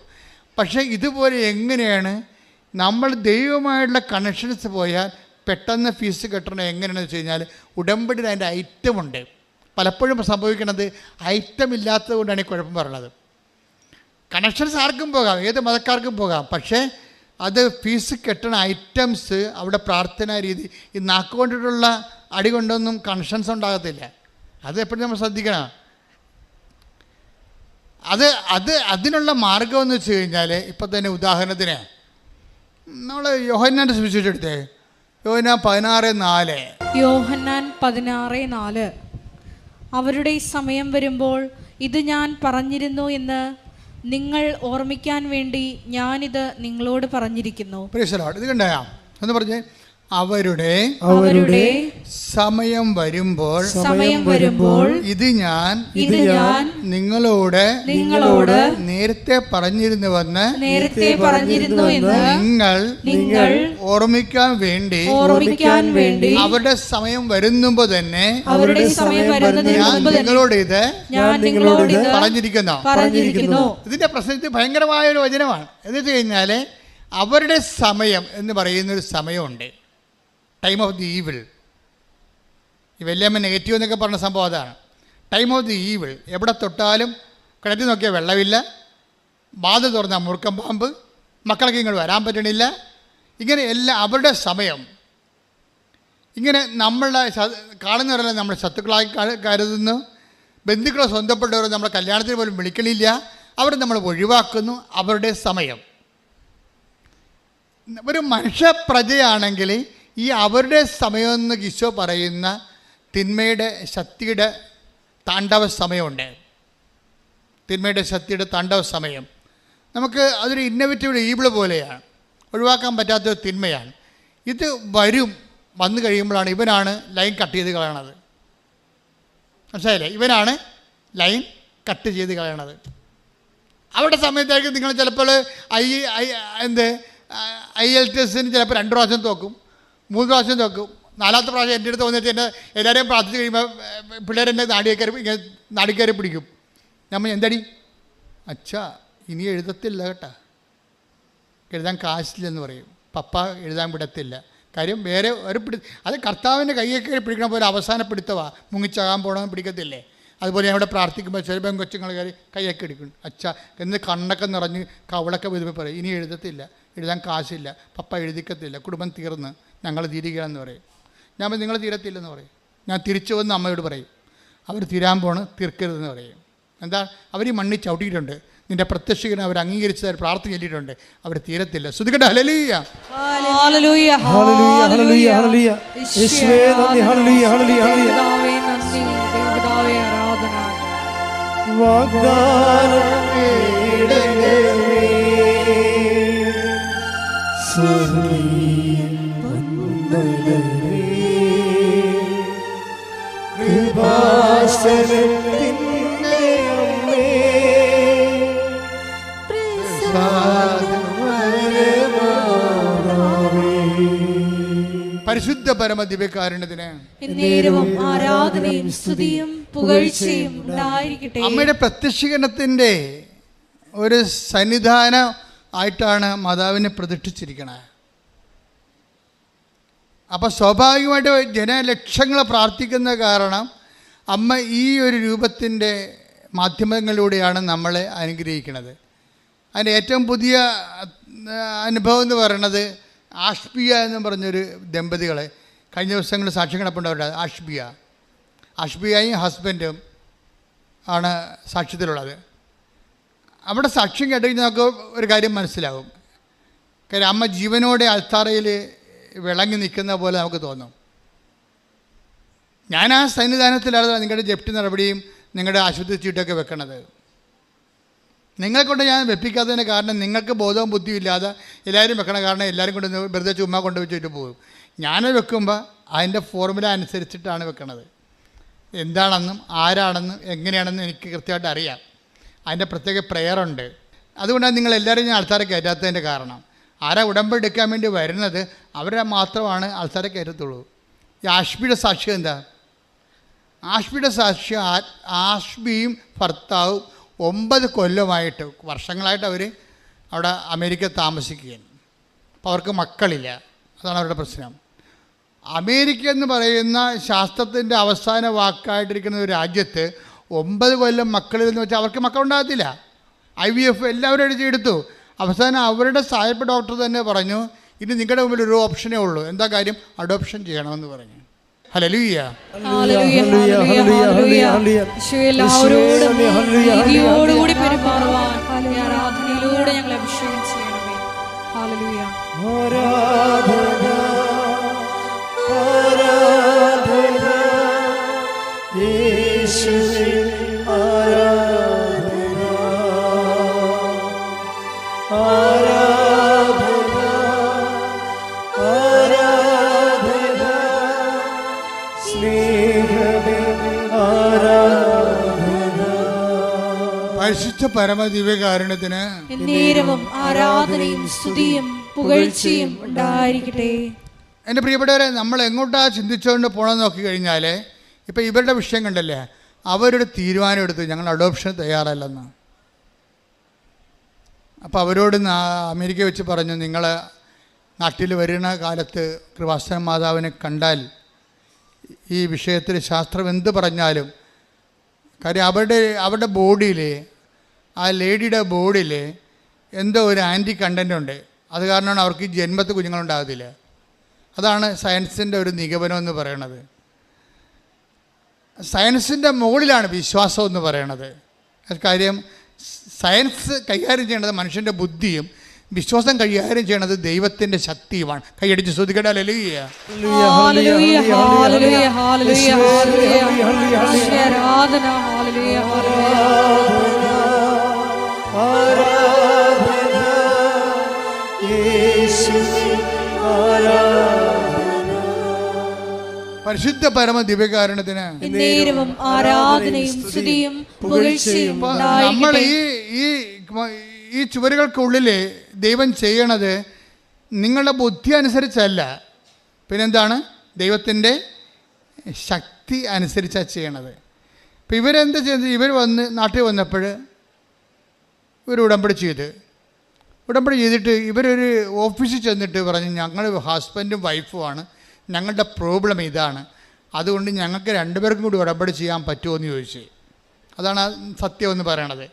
പക്ഷേ ഇതുപോലെ എങ്ങനെയാണ്? നമ്മൾ ദൈവമായിട്ടുള്ള കണക്ഷൻസ് പോയാൽ പെട്ടെന്ന് ഫീസ് കെട്ടണം എങ്ങനെയാണെന്ന് വെച്ച് കഴിഞ്ഞാൽ ഉടമ്പടിയിൽ അതിന്റെ ഐറ്റം ഉണ്ട്. പലപ്പോഴും സംഭവിക്കുന്നത് ഐറ്റം ഇല്ലാത്തത് കൊണ്ടാണ് ഈ കുഴപ്പം പറയുന്നത് കണക്ഷൻസ് ആർക്കും പോകാം ഏത് മതക്കാർക്കും പോകാം. പക്ഷേ അത് ഫീസ് കെട്ടണ ഐറ്റംസ് അവിടെ പ്രാർത്ഥനാ രീതി ഈ നാക്കുകൊണ്ടിട്ടുള്ള അടി കൊണ്ടൊന്നും കണക്ഷൻസ് ഉണ്ടാകത്തില്ല. അത് എപ്പോഴും നമ്മൾ ശ്രദ്ധിക്കണം. അത് അത് അതിനുള്ള മാർഗമെന്ന് വെച്ച് കഴിഞ്ഞാൽ ഇപ്പം തന്നെ ഉദാഹരണത്തിന് നമ്മൾ യോഹന്നാന്റെ സുവിശേഷം യോഹന്നാൻ പതിനാറ് നാല്. യോഹന്നാൻ പതിനാറ് നാല്. അവരുടെ സമയം വരുമ്പോൾ ഇത് ഞാൻ പറഞ്ഞിരുന്നു എന്ന് നിങ്ങൾ ഓർമ്മിക്കാൻ വേണ്ടി ഞാനിത് നിങ്ങളോട് പറഞ്ഞിരിക്കുന്നു. ഇത് എന്ന് പറഞ്ഞേ? അവരുടെ അവരുടെ സമയം വരുമ്പോൾ സമയം വരുമ്പോൾ ഇത് ഞാൻ ഇത് ഞാൻ നിങ്ങളോട് നിങ്ങളോട് നേരത്തെ പറഞ്ഞിരുന്നുവെന്ന് നേരത്തെ പറഞ്ഞിരുന്നു എന്ന് നിങ്ങൾ നിങ്ങൾ ഓർമ്മിക്കാൻ വേണ്ടി ഓർമ്മിക്കാൻ വേണ്ടി അവരുടെ സമയം വരുന്നുമ്പോ തന്നെ അവരുടെ സമയം ഞാൻ നിങ്ങളോട് ഇത് ഞാൻ നിങ്ങളോട് ഇത് പറഞ്ഞിരിക്കുന്നു. പറഞ്ഞിരിക്കുന്നു. ഇതിന്റെ പ്രശ്നത്തിൽ ഭയങ്കരമായ ഒരു വചനമാണ്. എന്ന് വെച്ച് കഴിഞ്ഞാൽ അവരുടെ സമയം എന്ന് പറയുന്ന ഒരു സമയമുണ്ട്. ടൈം ഓഫ് ദി ഈവിൾ ഈ വല്യമ്മ നെഗറ്റീവ് എന്നൊക്കെ പറഞ്ഞ സംഭവം അതാണ്. ടൈം ഓഫ് ദി ഈവിൾ എവിടെ തൊട്ടാലും കിണറ്റിൽ നോക്കിയാൽ വെള്ളമില്ല. ബാധ തുറന്ന മുറുക്കം പാമ്പ്. മക്കൾക്ക് ഇങ്ങോട്ട് വരാൻ പറ്റണില്ല. ഇങ്ങനെ എല്ലാം അവരുടെ സമയം. ഇങ്ങനെ നമ്മളുടെ കാണുന്നവരെല്ലാം നമ്മുടെ ശത്രുക്കളായി കരുതുന്നു. ബന്ധുക്കളെ സ്വന്തപ്പെട്ടവരെ നമ്മളെ കല്യാണത്തിന് പോലും വിളിക്കണില്ല. അവർ നമ്മൾ ഒഴിവാക്കുന്നു. അവരുടെ സമയം. ഒരു മനുഷ്യപ്രജയാണെങ്കിൽ ഈ അവരുടെ സമയമെന്ന് ഈശോ പറയുന്ന തിന്മയുടെ ശക്തിയുടെ താണ്ഡവ സമയമുണ്ട് തിന്മയുടെ ശക്തിയുടെ താണ്ഡവ സമയം നമുക്ക് അതൊരു ഇന്നവേറ്റീവ് ഈബിൾ പോലെയാണ് ഒഴിവാക്കാൻ പറ്റാത്ത തിന്മയാണ് ഇത് വരും വന്നു കഴിയുമ്പോഴാണ് ഇവനാണ് ലൈൻ കട്ട് ചെയ്ത് കളയണത് മനസ്സിലായില്ലേ ഇവനാണ് ലൈൻ കട്ട് ചെയ്ത് കളയണത് അവിടെ സമയത്തേക്ക് നിങ്ങൾ ചിലപ്പോൾ ഐ ഐ എന്ത് ഐ എൽ ടി എസിന് ചിലപ്പോൾ രണ്ട് പ്രാവശ്യം തോക്കും മൂന്ന് പ്രാവശ്യം നോക്കും. നാലാമത്തെ പ്രാവശ്യം എന്റെ അടുത്ത് വന്നിട്ട് എന്നെ എല്ലാവരെയും പ്രാർത്ഥിച്ച് കഴിയുമ്പോൾ പിള്ളേരെന്നെ നാടിയേക്കറി ഇങ്ങനെ നാടിക്കയറി പിടിക്കും. നമ്മൾ എന്തടി? അച്ഛാ ഇനി എഴുതത്തില്ല കേട്ടാ. എഴുതാൻ കാശില്ലെന്ന് പറയും. പപ്പ എഴുതാൻ വിടത്തില്ല. കാര്യം വേറെ ഒരു പിടി അത് കർത്താവിന്റെ കയ്യൊക്കെ പിടിക്കണ പോലെ അവസാന പിടുത്തവാ മുങ്ങിച്ചാകാൻ പോകണമെന്ന് പിടിക്കത്തില്ലേ? അതുപോലെ ഇവിടെ പ്രാർത്ഥിക്കുമ്പോൾ ചെറുപ്പം കൊച്ചുങ്ങൾ കയറി കൈയൊക്കെ എടുക്കും. അച്ഛ എന്ന് കണ്ണൊക്കെ നിറഞ്ഞ് കവളൊക്കെ വരുമ്പോൾ പറയും. ഇനി എഴുതത്തില്ല. എഴുതാൻ കാശില്ല. പപ്പ എഴുതിക്കത്തില്ല. കുടുംബം തീർന്ന്. ഞങ്ങൾ തീരുകയാണെന്ന് പറയും. ഞാൻ പറയും, നിങ്ങൾ തീരത്തില്ലെന്ന് പറയും. ഞാൻ തിരിച്ചു വന്ന് അമ്മയോട് പറയും. അവർ തീരാൻ പോണ് തീർക്കരുതെന്ന് പറയും. എന്താ? അവർ ഈ മണ്ണിൽ ചവിട്ടിയിട്ടുണ്ട്. നിന്റെ പ്രത്യക്ഷകനെ അവർ അംഗീകരിച്ച് പ്രാർത്ഥന ചൊല്ലിയിട്ടുണ്ട്. അവർ തീരത്തില്ല. ശ്രുതികട്ടെ ഹലലിയ. വാഗ്ദാനം. കൃപാസനത്തിന്റെ അമ്മേ. പരിശുദ്ധ പരമ ദിവ്യകാരുണ്യത്തിന് ആരാധനയും സ്തുതിയും പുകഴ്ചയും ഉണ്ടായിരിക്കട്ടെ അമ്മയുടെ പ്രത്യക്ഷീകരണത്തിന്റെ ഒരു സന്നിധാനം ആയിട്ടാണ് മാതാവിനെ പ്രതിഷ്ഠിച്ചിരിക്കണത് അപ്പോൾ സ്വാഭാവികമായിട്ട് ജനലക്ഷങ്ങൾ പ്രാർത്ഥിക്കുന്ന കാരണം അമ്മ ഈ ഒരു രൂപത്തിന്റെ മാധ്യമങ്ങളിലൂടെയാണ് നമ്മളെ അനുഗ്രഹിക്കുന്നത്. അതിന്റെ ഏറ്റവും പുതിയ അനുഭവം എന്ന് പറയുന്നത് ആഷ്ബിയ എന്ന് പറഞ്ഞൊരു ദമ്പതികളെ കഴിഞ്ഞ ദിവസങ്ങളിൽ കിടപ്പുണ്ടാവില്ല ആഷ്പിയ. ആഷ്പിയയും ഹസ്ബൻഡും ആണ് സാക്ഷ്യത്തിലുള്ളത്. അവിടെ സാക്ഷ്യം കേട്ടുകഴിഞ്ഞാൽ നമുക്ക് ഒരു കാര്യം മനസ്സിലാവും. കാര്യം അമ്മ ജീവനോടെ അൽത്താറയിൽ വിളങ്ങി നിൽക്കുന്ന പോലെ നമുക്ക് തോന്നും. ഞാൻ ആ സന്നിധാനത്തിലാണ് നിങ്ങളുടെ ജപ്തി നടപടിയും നിങ്ങളുടെ ആശുപത്രി ചീട്ടൊക്കെ വെക്കണത്. നിങ്ങളെ കൊണ്ട് ഞാൻ വെപ്പിക്കാത്തതിന് കാരണം നിങ്ങൾക്ക് ബോധവും ബുദ്ധിയും ഇല്ലാതെ എല്ലാവരും വെക്കണ കാരണം എല്ലാവരും കൊണ്ട് വെറുതെ ചുമ്മാ കൊണ്ട് വെച്ചിട്ട് പോകും. ഞാൻ വെക്കുമ്പോൾ അതിന്റെ ഫോർമുല അനുസരിച്ചിട്ടാണ് വെക്കണത്. എന്താണെന്നും ആരാണെന്നും എങ്ങനെയാണെന്നും എനിക്ക് കൃത്യമായിട്ട് അറിയാം. അതിന്റെ പ്രത്യേക പ്രെയറുണ്ട്. അതുകൊണ്ടാണ് നിങ്ങൾ എല്ലാവരും ഞാൻ ആൾക്കാരെ കയറ്റാത്തതിന്റെ കാരണം. ആരാ ഉടമ്പെടുക്കാൻ വേണ്ടി വരുന്നത് അവരെ മാത്രമാണ് ആൾക്കാരെ കയറ്റത്തുള്ളൂ. ഈ ആഷ്ബിയുടെ സാക്ഷ്യം എന്താ? ആഷ്ബിയുടെ സാക്ഷ്യം ആഷ്ബിയും ഭർത്താവും ഒമ്പത് കൊല്ലമായിട്ട് വർഷങ്ങളായിട്ട് അവർ അവിടെ അമേരിക്ക താമസിക്കുകയാണ്. അപ്പോൾ അവർക്ക് മക്കളില്ല. അതാണ് അവരുടെ പ്രശ്നം. അമേരിക്ക എന്ന് പറയുന്ന ശാസ്ത്രത്തിന്റെ അവസാന വാക്കായിട്ടിരിക്കുന്ന ഒരു രാജ്യത്ത് ഒമ്പത് കൊല്ലം മക്കളിൽ എന്ന് വെച്ചാൽ അവർക്ക് മക്കളുണ്ടാകത്തില്ല. ഐ വി എഫ് എല്ലാവരും എടുത്തു. അവസാനം അവരുടെ സായപ്പ് ഡോക്ടർ തന്നെ പറഞ്ഞു ഇനി നിങ്ങളുടെ മുമ്പിൽ ഒരു ഓപ്ഷനേ ഉള്ളൂ. എന്താ കാര്യം? അഡോപ്ഷൻ ചെയ്യണമെന്ന് പറഞ്ഞു. ആരാധനയിലൂടെ അഭിഷേകം ചെയ്യണമേ. ഹാലലൂയ ആരാധന ആരാധന പരിശുദ്ധ പരമദിവ്യകാരുണ്യത്തിന് നേരവും ആരാധനയും സ്തുതിയും പുകഴ്ചയും ഉണ്ടായിരിക്കട്ടെ. എന്റെ പ്രിയപ്പെട്ടവരെ നമ്മൾ എങ്ങോട്ടാ ചിന്തിച്ചുകൊണ്ട് പോകണമെന്ന് നോക്കി കഴിഞ്ഞാൽ ഇപ്പം ഇവരുടെ വിഷയം കണ്ടല്ലേ? അവരുടെ തീരുമാനം എടുത്തു. ഞങ്ങൾ അഡോപ്ഷൻ തയ്യാറല്ലെന്ന്. അപ്പോൾ അവരോട് അമേരിക്ക വെച്ച് പറഞ്ഞു നിങ്ങൾ നാട്ടിൽ വരുന്ന കാലത്ത് കൃപാസന മാതാവിനെ കണ്ടാൽ ഈ വിഷയത്തിൽ ശാസ്ത്രം എന്ത് പറഞ്ഞാലും? കാര്യം അവരുടെ അവരുടെ ബോഡിയിൽ ആ ലേഡിയുടെ ബോഡിയിൽ എന്തോ ഒരു ആന്റി കണ്ടന്റ് ഉണ്ട് അത് കാരണമാണ് അവർക്ക് ജന്മത്തെ കുഞ്ഞുങ്ങളുണ്ടാകത്തില്ല അതാണ് സയൻസിന്റെ ഒരു നിഗമനം എന്ന് പറയണത് സയൻസിന്റെ മുകളിലാണ് വിശ്വാസം എന്ന് പറയണത് കാര്യം സയൻസ് കൈകാര്യം ചെയ്യേണ്ടത് മനുഷ്യന്റെ ബുദ്ധിയും വിശ്വാസം കൈകാര്യം ചെയ്യണത് ദൈവത്തിന്റെ ശക്തിയുമാണ് കൈയടിച്ച് ശ്രദ്ധിക്കട്ടെ അല്ലെങ്കിയ പരിശുദ്ധ പരമ ദിവ്യകാരണത്തിന് എന്നേരവും ആരാധനയും സ്തുതിയും പുകഴ്ചയും ഇപ്പൊ നമ്മൾ ഈ ഈ ഈ ചുവരുകൾക്കുള്ളിൽ ദൈവം ചെയ്യണത് നിങ്ങളുടെ ബുദ്ധി അനുസരിച്ചല്ല. പിന്നെന്താണ്? ദൈവത്തിന്റെ ശക്തി അനുസരിച്ചാണ് ചെയ്യണത്. ഇപ്പം ഇവരെന്ത് ചെയ്ത്? ഇവർ വന്ന് നാട്ടിൽ വന്നപ്പോൾ ഇവർ ഉടമ്പടി ചെയ്ത്. ഉടമ്പടി ചെയ്തിട്ട് ഇവരൊരു ഓഫീസിൽ ചെന്നിട്ട് പറഞ്ഞു ഞങ്ങൾ ഹസ്ബൻഡും വൈഫുമാണ് ഞങ്ങളുടെ പ്രോബ്ലം ഇതാണ്. അതുകൊണ്ട് ഞങ്ങൾക്ക് രണ്ടുപേർക്കും കൂടി ഉടമ്പടി ചെയ്യാൻ പറ്റുമോ എന്ന് ചോദിച്ചു. അതാണ് സത്യം എന്ന് പറയണത്.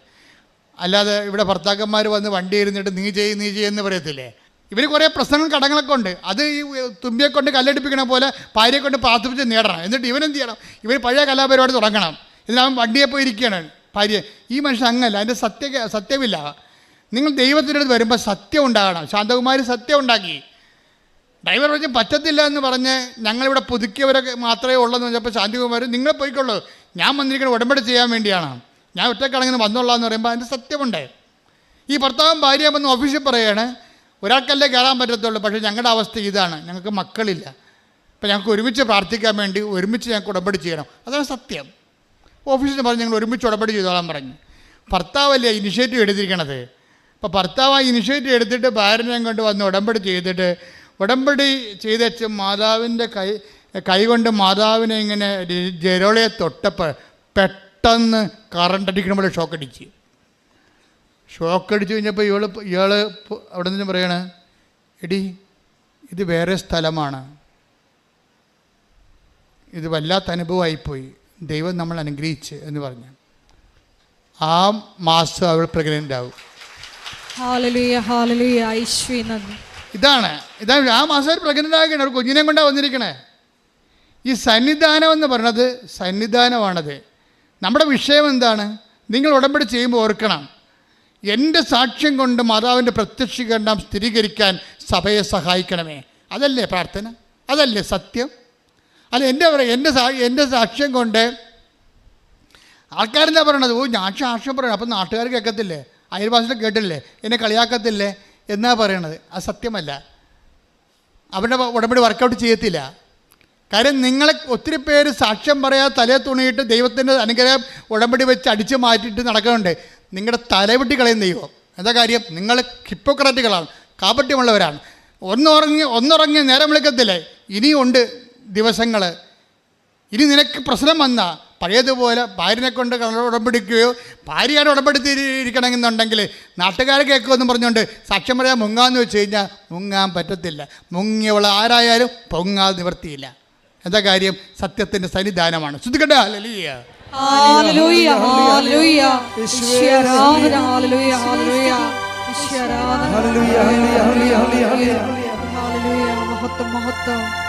അല്ലാതെ ഇവിടെ ഭർത്താക്കന്മാർ വന്ന് വണ്ടി ഇരുന്നിട്ട് നീ ചെയ്യ് നീ ചെയ്യുമെന്ന് പറയത്തില്ലേ? ഇവർ കുറേ പ്രശ്നങ്ങൾ കടങ്ങളൊക്കെ ഉണ്ട്. അത് ഈ തുമ്പിയെ കൊണ്ട് കല്ലടിപ്പിക്കണ പോലെ ഭാര്യയെ കൊണ്ട് പ്രാർത്ഥിപ്പിച്ച് നേടണം. എന്നിട്ട് ഇവനെന്ത് ചെയ്യണം? ഇവർ പഴയ കലാപരിപാടി തുടങ്ങണം. ഇതിനവൻ വണ്ടിയെ പോയി ഇരിക്കുകയാണ് ഭാര്യ. ഈ മനുഷ്യൻ അങ്ങല്ല അതിന്റെ സത്യ സത്യമില്ല. നിങ്ങൾ ദൈവത്തിന്റെ അടുത്ത് വരുമ്പോൾ സത്യം ഉണ്ടാകണം. ശാന്തകുമാരി സത്യം ഉണ്ടാക്കി. ഡ്രൈവർ പറഞ്ഞ് പറ്റത്തില്ല എന്ന് പറഞ്ഞ് ഞങ്ങളിവിടെ പുതുക്കിയവരൊക്കെ മാത്രമേ ഉള്ളെന്ന് പറഞ്ഞപ്പോൾ ശാന്തികുമാർ നിങ്ങൾ പോയിക്കൊള്ളൂ. ഞാൻ വന്നിരിക്കുന്നത് ഉടമ്പടി ചെയ്യാൻ വേണ്ടിയാണ്. ഞാൻ ഒറ്റക്കടങ്ങനെ വന്നോളാം എന്ന് പറയുമ്പോൾ അതിന്റെ സത്യമുണ്ട്. ഈ ഭർത്താവും ഭാര്യ വന്ന് ഓഫീസിൽ പറയുകയാണ് ഒരാൾക്കല്ലേ കയറാൻ പറ്റത്തുള്ളൂ പക്ഷേ ഞങ്ങളുടെ അവസ്ഥ ഇതാണ്. ഞങ്ങൾക്ക് മക്കളില്ല. അപ്പം ഞങ്ങൾക്ക് ഒരുമിച്ച് പ്രാർത്ഥിക്കാൻ വേണ്ടി ഒരുമിച്ച് ഞങ്ങൾക്ക് ഉടമ്പടി ചെയ്യണം. അതാണ് സത്യം. ഓഫീസിൽ പറഞ്ഞ് ഞങ്ങൾ ഒരുമിച്ച് ഉടമ്പടി ചെയ്തോളാൻ പറഞ്ഞു. ഭർത്താവല്ലേ ഇനിഷ്യേറ്റീവ് എടുത്തിരിക്കണത്? അപ്പോൾ ഭർത്താവ് ആ ഇനിഷ്യേറ്റീവ് എടുത്തിട്ട് ഭാര്യനെ കൊണ്ട് വന്ന് ഉടമ്പടി ചെയ്തിട്ട് ഉടമ്പടി ചെയ്തേച്ച് മാതാവിന്റെ കൈ കൈകൊണ്ട് മാതാവിനെ ഇങ്ങനെ ജരോളയെ തൊട്ടപ്പോൾ പെട്ടെന്ന് കറണ്ട് അടിക്കണ പോലെ ഷോക്ക് അടിച്ച് ഷോക്ക് അടിച്ച് കഴിഞ്ഞപ്പോൾ ഇയാൾ ഇയാൾ അവിടെ നിന്ന് പറയണ എടി ഇത് വേറെ സ്ഥലമാണ്. ഇത് വല്ലാത്ത അനുഭവമായിപ്പോയി. ദൈവം നമ്മൾ അനുഗ്രഹിച്ച് എന്ന് പറഞ്ഞു. ആ മാസം അവൾ പ്രഗ്നന്റ് ആവും. ഹാലലുയ ഹാലലുയ ഐശ്വര്യ നന്ദി. ഇതാണ്. ഇതാണ് ആ മാസം ഒരു പ്രഗ്നന്റ് ഒരു കുഞ്ഞിനെ കൊണ്ടാണ് വന്നിരിക്കണേ. ഈ സന്നിധാനം എന്ന് പറയുന്നത് സന്നിധാനമാണത്. നമ്മുടെ വിഷയം എന്താണ്? നിങ്ങൾ ഉടമ്പടി ചെയ്യുമ്പോൾ ഓർക്കണം. എന്റെ സാക്ഷ്യം കൊണ്ട് മാതാവിന്റെ പ്രത്യക്ഷീകരണം സ്ഥിരീകരിക്കാൻ സഭയെ സഹായിക്കണമേ. അതല്ലേ പ്രാർത്ഥന? അതല്ലേ സത്യം? അല്ല എന്റെ പറയാം എന്റെ സാ എന്റെ സാക്ഷ്യം കൊണ്ട് ആൾക്കാരെന്താ പറയണത്? ഓ ഞാൻ സാക്ഷ്യം പറയണം അപ്പം നാട്ടുകാർ കേൾക്കത്തില്ലേ? അയൽവാസികൾ കേട്ടില്ലേ? എന്നെ കളിയാക്കത്തില്ലേ? എന്നാ പറയണത്? അത് സത്യമല്ല. അവരുടെ ഉടമ്പടി വർക്കൗട്ട് ചെയ്യത്തില്ല. കാര്യം നിങ്ങളെ ഒത്തിരി പേര് സാക്ഷ്യം പറയാതെ തലയെ തുണിയിട്ട് ദൈവത്തിന്റെ അനുഗ്രഹം ഉടമ്പടി വെച്ച് അടിച്ചു മാറ്റിയിട്ട് നടക്കുന്നുണ്ട്. നിങ്ങളുടെ തലവെട്ടി കളയുന്ന ദൈവം. എന്താ കാര്യം? നിങ്ങൾ ഹിപ്പോക്രാറ്റുകളാണ്. കാപട്യമുള്ളവരാണ്. ഒന്നുറങ്ങി ഒന്നുറങ്ങി നേരം വിളിക്കത്തില്ലേ? ഇനിയുണ്ട് ദിവസങ്ങൾ ഇനി നിനക്ക് പ്രശ്നം വന്ന പഴയതുപോലെ ഭാര്യനെ കൊണ്ട് കള്ള ഭാര്യയാണ് ഭാര്യയുടെ ഉടമ്പടിത്തിരിക്കണമെന്നുണ്ടെങ്കിൽ നാട്ടുകാരെ കേൾക്കുമെന്ന് പറഞ്ഞുകൊണ്ട് സാക്ഷ്യം പറയാൻ മുങ്ങാന്ന് വെച്ച് കഴിഞ്ഞാൽ മുങ്ങാൻ പറ്റത്തില്ല. മുങ്ങിയവൾ ആരായാലും പൊങ്ങാതെ നിവർത്തിയില്ല. എന്താ കാര്യം? സത്യത്തിന്റെ സന്നിധാനമാണ്. ശ്രദ്ധിക്കട്ടെ. ഹല്ലേലൂയ. മഹത്വം മഹത്വം.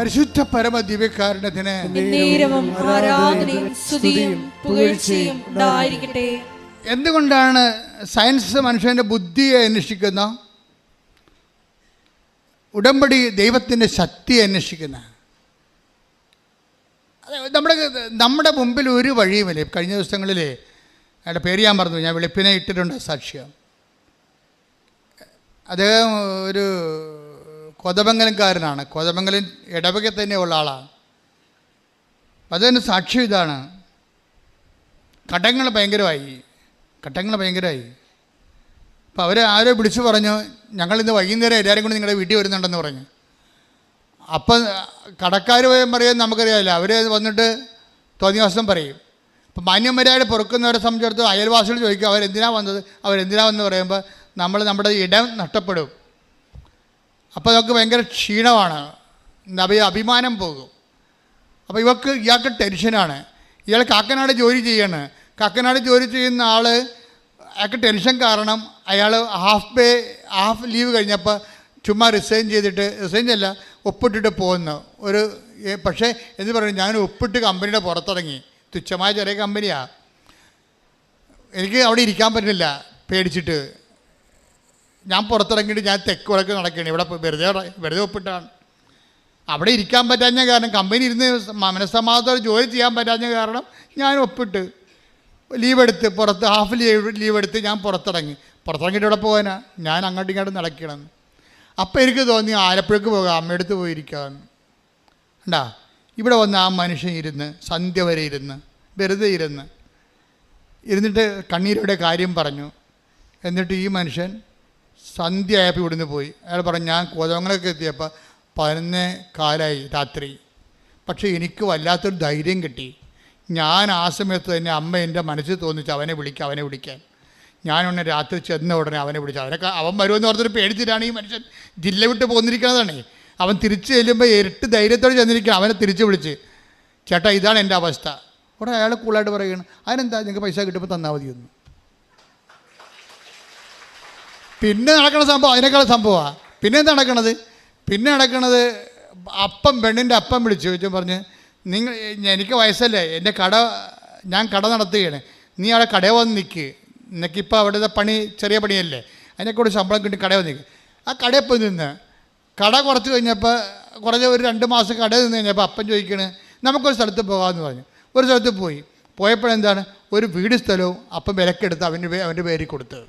പരിശുദ്ധ പരമ ദിവ്യകാരണത്തിന് നേരവും ആരാധനയും സ്തുതിയും പുകഴ്ചയും ഉണ്ടായിരിക്കട്ടെ. എന്തുകൊണ്ടാണ് സയൻസ് മനുഷ്യന്റെ ബുദ്ധിയെ അന്വേഷിക്കുന്ന? ഉടമ്പടി ദൈവത്തിന്റെ ശക്തിയെ അന്വേഷിക്കുന്ന? നമ്മുടെ നമ്മുടെ മുമ്പിൽ ഒരു വഴിയുമില്ലേ കഴിഞ്ഞ ദിവസങ്ങളിൽ അയാളുടെ പേര് ഞാൻ പറഞ്ഞു ഞാൻ വെളുപ്പിനെ ഇട്ടിട്ടുണ്ട് സാക്ഷ്യം. അദ്ദേഹം ഒരു കൊതമംഗലംകാരനാണ്. കൊതമംഗലം തന്നെ തന്നെയുള്ള ആളാണ്. അതിന് സാക്ഷ്യം ഇതാണ്. കടങ്ങൾ ഭയങ്കരമായി. കടങ്ങൾ ഭയങ്കരമായി. അപ്പോൾ അവരെ ആരോ വിളിച്ചു പറഞ്ഞു ഞങ്ങൾ ഞങ്ങളിന്ന് വൈകുന്നേരം എല്ലാവരും കൂടി നിങ്ങളുടെ വീട്ടിൽ വരുന്നുണ്ടെന്ന് പറഞ്ഞു. അപ്പം കടക്കാർ പറയാൻ നമുക്കറിയാമല്ലോ അവർ വന്നിട്ട് തോന്നിവാസം പറയും. അപ്പം മാന്യന്മാരായിട്ട് പൊറുക്കുന്നവരെ സംബന്ധിച്ചിടത്തോളം അയൽവാസികൾ ചോദിക്കും അവരെന്തിനാണ് വന്നത്? അവരെന്തിനാ വന്ന് പറയുമ്പോൾ നമ്മൾ നമ്മുടെ ഇടം നഷ്ടപ്പെടും. അപ്പോൾ നമുക്ക് ഭയങ്കര ക്ഷീണമാണ്. അവയെ അഭിമാനം പോകും. അപ്പോൾ ഇവക്ക് ഇയാൾക്ക് ടെൻഷനാണ്. ഇയാൾ കാക്കനാട് ജോലി ചെയ്യാണ്. കാക്കനാട് ജോലി ചെയ്യുന്ന ആൾ അയാൾക്ക് ടെൻഷൻ കാരണം അയാൾ ഹാഫ് പേ ഹാഫ് ലീവ് കഴിഞ്ഞപ്പോൾ ചുമ്മാ റിസൈൻ ചെയ്തിട്ട് റിസൈൻ അല്ല ഒപ്പിട്ടിട്ട് പോകുന്നു ഒരു പക്ഷേ എന്ന് പറയുന്നത് ഞാൻ ഒപ്പിട്ട് കമ്പനിയുടെ പുറത്തിറങ്ങി. തുച്ഛമായ ചെറിയ കമ്പനിയാണ് എനിക്ക് അവിടെ ഇരിക്കാൻ പറ്റില്ല പേടിച്ചിട്ട്. ഞാൻ പുറത്തിറങ്ങിയിട്ട് ഞാൻ തെക്ക് വടക്ക് നടക്കുകയാണ്. ഇവിടെ വെറുതെ വെറുതെ ഒപ്പിട്ടാണ് അവിടെ ഇരിക്കാൻ പറ്റാഞ്ഞ കാരണം കമ്പനി ഇരുന്ന് മനസ്സമാധാനത്തോടെ ജോലി ചെയ്യാൻ പറ്റാഞ്ഞ കാരണം ഞാൻ ഒപ്പിട്ട്. ലീവ് എടുത്ത് പുറത്ത് ഹാഫ് ലീവ് ലീവ് എടുത്ത് ഞാൻ പുറത്തിറങ്ങി. പുറത്തിറങ്ങിയിട്ട് ഇവിടെ പോകാനാ? ഞാൻ അങ്ങോട്ടും ഇങ്ങോട്ടും നടക്കണം അപ്പോൾ എനിക്ക് തോന്നി ആലപ്പുഴക്ക് പോകാം അമ്മയടുത്ത് പോയിരിക്കാമെന്ന് ഉണ്ടാ ഇവിടെ വന്ന് ആ മനുഷ്യൻ ഇരുന്ന് സന്ധ്യ വരെ ഇരുന്ന് വെറുതെ ഇരുന്ന് ഇരുന്നിട്ട് കണ്ണീരുടെ കാര്യം പറഞ്ഞു. എന്നിട്ട് ഈ മനുഷ്യൻ സന്ധ്യ ആയപ്പോൾ ഇവിടുന്ന് പോയി. അയാൾ പറഞ്ഞു ഞാൻ കോതമംഗലൊക്കെ എത്തിയപ്പോൾ പതിനൊന്ന് കാലായി രാത്രി. പക്ഷേ എനിക്ക് വല്ലാത്തൊരു ധൈര്യം കിട്ടി. ഞാൻ ആ സമയത്ത് തന്നെ അമ്മ എന്റെ മനസ്സിൽ തോന്നിച്ച് അവനെ വിളിക്കുക അവനെ വിളിക്കാൻ ഞാനൊന്ന് രാത്രി ചെന്ന ഉടനെ അവനെ വിളിച്ചു. അവനൊക്കെ അവൻ വരുമെന്ന് പറഞ്ഞൊരു പേടിച്ചിട്ടാണ് ഈ മനുഷ്യൻ ജില്ല വിട്ട് പോന്നിരിക്കുന്നതാണ്. അവൻ തിരിച്ചു ചെല്ലുമ്പോൾ ഇരട്ട് ധൈര്യത്തോടെ ചെന്നിരിക്കുക അവനെ തിരിച്ചു വിളിച്ച്. ചേട്ടാ ഇതാണ് എന്റെ അവസ്ഥ. ഉടനെ അയാൾ കൂളായിട്ട് പറയുകയാണ്. അതിനെന്താ? നിങ്ങൾക്ക് പൈസ കിട്ടുമ്പോൾ തന്നാൽ മതിയൊന്നു. പിന്നെ നടക്കുന്ന സംഭവം അതിനേക്കാൾ സംഭവമാണ് പിന്നെ എന്താ നടക്കണത്? പിന്നെ നടക്കണത് അപ്പം പെണ്ണിന്റെ അപ്പം വിളിച്ചു ചോദിച്ചു പറഞ്ഞ് നിങ്ങൾ എനിക്ക് വയസ്സല്ലേ എന്റെ കട ഞാൻ കട നടത്തുകയാണ്. നീ അവിടെ കടയിൽ വന്ന് നിൽക്ക് നിനക്കിപ്പോൾ അവിടുത്തെ പണി ചെറിയ പണിയല്ലേ. അതിനെക്കൂടെ ശമ്പളം കിട്ടി കടയിൽ വന്ന് നിൽക്ക് ആ കടയിൽ പോയി നിന്ന് കട കുറച്ച് കഴിഞ്ഞപ്പോൾ കുറച്ച് ഒരു രണ്ട് മാസം കടയിൽ നിന്ന് കഴിഞ്ഞപ്പോൾ അപ്പം ചോദിക്കണ് നമുക്കൊരു സ്ഥലത്ത് പോകാമെന്ന് പറഞ്ഞു. ഒരു സ്ഥലത്ത് പോയി. പോയപ്പോഴെന്താണ്? ഒരു വീട് സ്ഥലവും അപ്പം വിലക്കെടുത്ത് അവന്റെ അവന്റെ പേരിൽ കൊടുത്തത്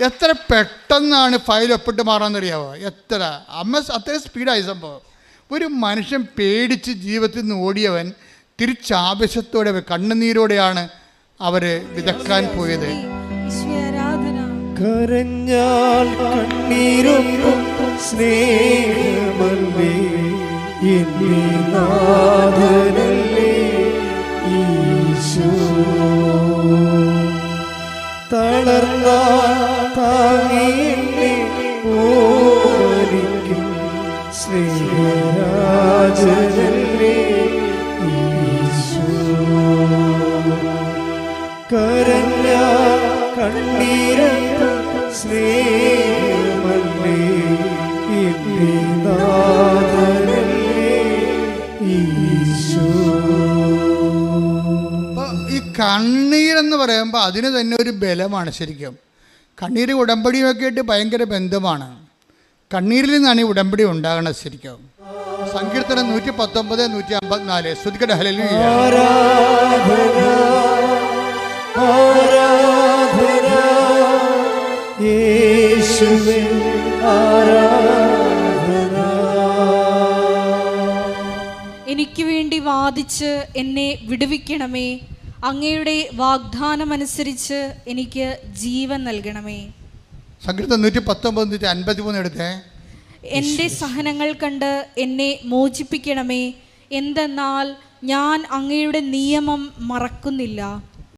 എത്ര പെട്ടെന്നാണ് ഫയൽ ഒപ്പിട്ട് മാറാമെന്നറിയാവോ എത്ര? അമ്മ അത്രയും സ്പീഡായി സംഭവം. ഒരു മനുഷ്യൻ പേടിച്ച് ജീവിതത്തിൽ നിന്ന് ഓടിയവൻ തിരിച്ചാവശ്യത്തോടെ കണ്ണുനീരോടെയാണ് അവർ വിതക്കാൻ പോയത്. കരഞ്ഞാൽ തളർന്നാൽ ഈ കണ്ണീരെന്ന് പറയുമ്പോൾ അതിന് തന്നെ ഒരു ബലമാണ് ശരിക്കും. കണ്ണീര് ഉടമ്പടിയുമൊക്കെ ആയിട്ട് ഭയങ്കര ബന്ധമാണ്. കണ്ണീരിൽ നിന്നാണ് ഈ ഉടമ്പടി ഉണ്ടാകുന്നത് ശരിക്കും. സങ്കീർത്തനം നൂറ്റി പത്തൊമ്പത് നൂറ്റി അമ്പത്തിനാല് ശ്രുതികട ആരാധന. എനിക്ക് വേണ്ടി വാദിച്ച് എന്നെ വിടുവിക്കണമേ. അങ്ങയുടെ വാഗ്ദാനം അനുസരിച്ച് എനിക്ക് ജീവൻ നൽകണമേ. സംഗീതം നൂറ്റി എടുത്തേ. എന്റെ സഹനങ്ങൾ കണ്ട് എന്നെ മോചിപ്പിക്കണമേ. എന്തെന്നാൽ ഞാൻ അങ്ങയുടെ നിയമം മറക്കുന്നില്ല.